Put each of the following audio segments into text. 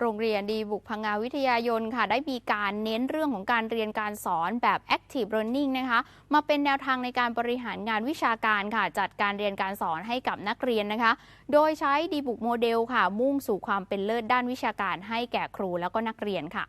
โรงเรียนดีบุกพังงาวิทยายนค่ะ ได้มีการเน้นเรื่องของการเรียนการสอนแบบ active learning นะคะ มาเป็นแนวทางในการบริหารงานวิชาการค่ะ จัดการเรียนการสอนให้กับนักเรียนนะคะ โดยใช้ดีบุกโมเดลค่ะ มุ่งสู่ความเป็นเลิศด้านวิชาการให้แก่ครูแล้วก็นักเรียนค่ะ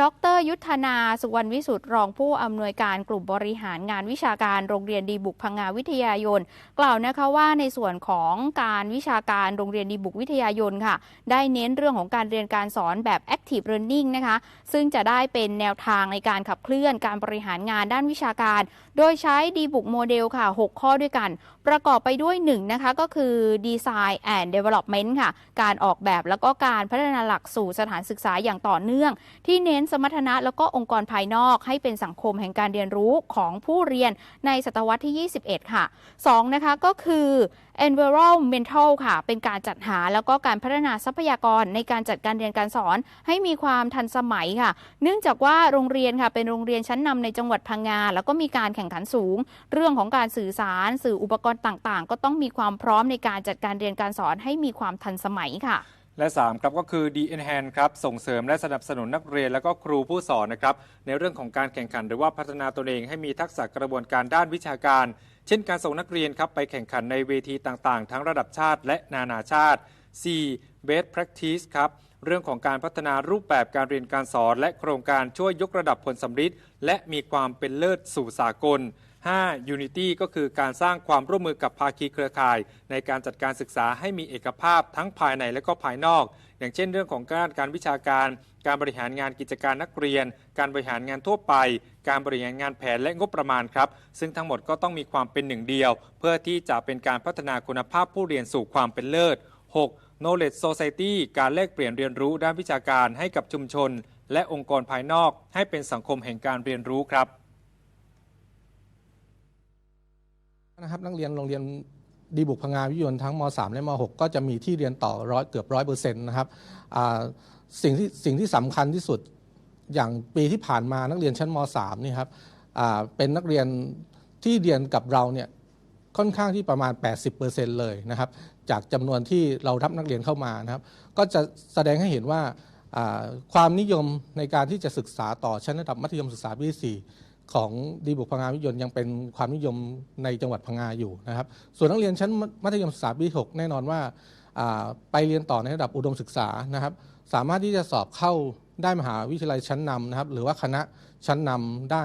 ดรยุทธนาสุวรรณวิสุทธ์รองผู้อำนวยการกลุ่มบริหารงานวิชาการโรงเรียนดีบุกพังงาวิทยายน กล่าวนะคะว่าในส่วนของการวิชาการโรงเรียนดีบุกวิทยายนค่ะ ได้เน้นเรื่องของการเรียนการสอนแบบ active learning นะคะ ซึ่งจะได้เป็นแนวทางในการขับเคลื่อนการบริหารงานด้านวิชาการ โดยใช้ดีบุกโมเดลค่ะ 6 ข้อด้วยกัน ประกอบไปด้วย1นะคะก็คือ Design and Development ค่ะ การออกแบบแล้วก็การพัฒนาหลักสู่สถานศึกษาอย่างต่อเนื่องที่เน้นสมรรถนะแล้วก็องค์กรภายนอก ให้เป็นสังคมแห่งการเรียนรู้ของผู้เรียนในศตวรรษที่ 21 ค่ะ 2 นะคะก็คือ environmental ค่ะ เป็นการจัดหาแล้วก็การพัฒนาทรัพยากรในการจัดการเรียนการสอน ให้มีความทันสมัยค่ะ เนื่องจากว่าโรงเรียนค่ะเป็นโรงเรียนชั้นนำในจังหวัดพังงา แล้วก็มีการแข่งขันสูง เรื่องของการสื่อสาร สื่ออุปกรณ์ต่างๆ ก็ต้องมีความพร้อมในการจัดการเรียนการสอนให้มีความทันสมัยค่ะ และ 3 ครับก็คือ D Enhance ครับส่งเสริมและสนับสนุนนักเรียนและก็ครูผู้สอนนะครับในเรื่องของการแข่งขันหรือว่าพัฒนาตนเองให้มีทักษะกระบวนการด้านวิชาการ เช่น การส่งนักเรียนครับไปแข่งขันในเวทีต่างๆ ทั้งระดับชาติและนานาชาติ 4. Best Practice ครับเรื่องของการพัฒนารูปแบบการเรียนการสอน และโครงการช่วยยกระดับผลสำฤทธิ์และมีความเป็นเลิศสู่สากล 5. Unity ก็คือการสร้างความร่วมมือกับภาคีเครือข่าย ในการจัดการศึกษาให้มีเอกภาพทั้งภายในและก็ภายนอก อย่างเช่นเรื่องของการการวิชาการ การบริหารงานกิจการนักเรียน การบริหารงานทั่วไป การบริหารงานแผนและงบประมาณครับ ซึ่งทั้งหมดก็ต้องมีความเป็นหนึ่งเดียว เพื่อที่จะเป็นการพัฒนาคุณภาพผู้เรียนสู่ความเป็นเลิศ 6. Knowledge Society การแลกเปลี่ยนเรียนรู้ด้านวิชาการให้กับชุมชน และองค์กรภายนอก ให้เป็นสังคมแห่งการเรียนรู้ครับ นะครับนักเรียนโรงเรียนดีบุกพังงาวิทยนทั้งม .3 และม .6 ก็จะมีที่เรียนต่อร้อยเกือบร้อยเปอร์เซ็นต์นะครับสิ่งที่สิ่งที่สำคัญที่สุดอย่างปีที่ผ่านมานักเรียนชั้นม .3 นี่ครับเป็นนักเรียนที่เรียนกับเราเนี่ยค่อนข้างที่ประมาณ 80%เลยนะครับจากจำนวนที่เรารับนักเรียนเข้ามานะครับ ก็จะแสดงให้เห็นว่าอ่าความนิยมในการที่จะศึกษาต่อชั้นระดับมัธยมศึกษาปีที่สี่ ของดีบุกพังงาวิทยนยังเป็นความนิยมในจังหวัดพังงาอยู่นะครับ ส่วนนักเรียนชั้นมัธยมศึกษาปีที่หกแน่นอนว่าไปเรียนต่อในระดับอุดมศึกษานะครับ สามารถที่จะสอบเข้าได้มหาวิทยาลัยชั้นนำนะครับ หรือว่าคณะชั้นนำได้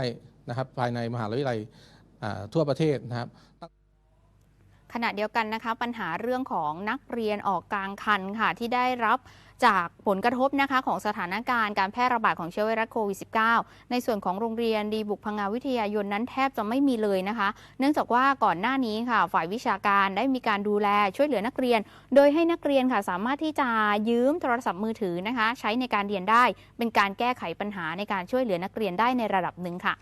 นะครับ ภายในมหาวิทยาลัยทั่วประเทศนะครับ ขณะเดียวกันนะคะ ปัญหาเรื่องของนักเรียนออกกลางคันค่ะ ที่ได้รับจากผลกระทบนะคะของสถานการณ์การแพร่ระบาดของเชื้อไวรัสโควิด -19 ในส่วนของโรงเรียนดีบุกพังงาวิทยายนนั้นแทบจะไม่มีเลยนะคะ เนื่องจากว่าก่อนหน้านี้ค่ะ ฝ่ายวิชาการได้มีการดูแลช่วยเหลือนักเรียน โดยให้นักเรียนค่ะสามารถที่จะยืมโทรศัพท์มือถือนะคะ ใช้ในการเรียนได้ เป็นการแก้ไขปัญหาในการช่วยเหลือนักเรียนได้ในระดับหนึ่งค่ะ